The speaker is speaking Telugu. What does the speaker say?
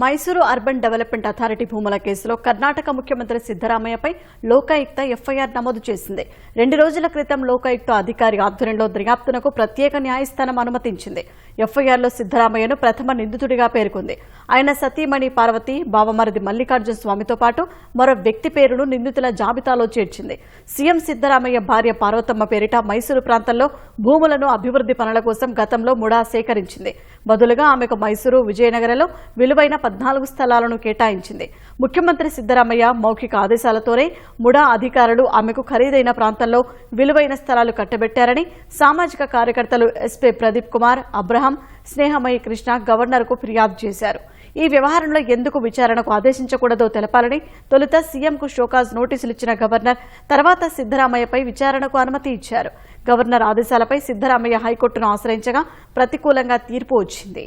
మైసూరు అర్బన్ డెవలప్మెంట్ అథారిటీ భూముల కేసులో కర్ణాటక ముఖ్యమంత్రి సిద్దరామయ్యపై లోకాయుక్త ఎఫ్ఐఆర్ నమోదు చేసింది. రెండు రోజుల క్రితం లోకాయుక్త అధికారి ఆధ్వర్యంలో దర్యాప్తునకు ప్రత్యేక న్యాయస్థానం అనుమతించింది. ఎఫ్ఐఆర్లో సిద్దరామయ్యను ప్రథమ నిందితుడిగా పేర్కొంది. ఆయన సతీమణి పార్వతి బావమరిది మల్లికార్జున స్వామితో పాటు మరో వ్యక్తి పేరును నిందితుల జాబితాలో చేర్చింది. సీఎం సిద్దరామయ్య భార్య పార్వతమ్మ పేరిట మైసూరు ప్రాంతంలో భూములను అభివృద్ది పనుల కోసం గతంలో ముడా సేకరించింది. బదులుగా ఆమెకు మైసూరు విజయనగరంలో విలువైన పద్నాలుగు స్థలాలను కేటాయించింది. ముఖ్యమంత్రి సిద్దరామయ్య మౌఖిక ఆదేశాలతోనే ముడా అధికారులు ఆమెకు ఖరీదైన ప్రాంతంలో విలువైన స్థలాలు కట్టబెట్టారని సామాజిక కార్యకర్తలు ఎస్పీ ప్రదీప్ కుమార్ అబ్రహం స్నేహమయ్య కృష్ణ గవర్నర్కు ఫిర్యాదు చేశారు. ఈ వ్యవహారంలో ఎందుకు విచారణకు ఆదేశించకూడదో తెలపాలని తొలుత సీఎంకు షోకాజ్ నోటీసులు ఇచ్చిన గవర్నర్ తర్వాత సిద్దరామయ్యపై విచారణకు అనుమతి ఇచ్చారు. గవర్నర్ ఆదేశాలపై సిద్దరామయ్య హైకోర్టును ఆశ్రయించగా ప్రతికూలంగా తీర్పు వచ్చింది.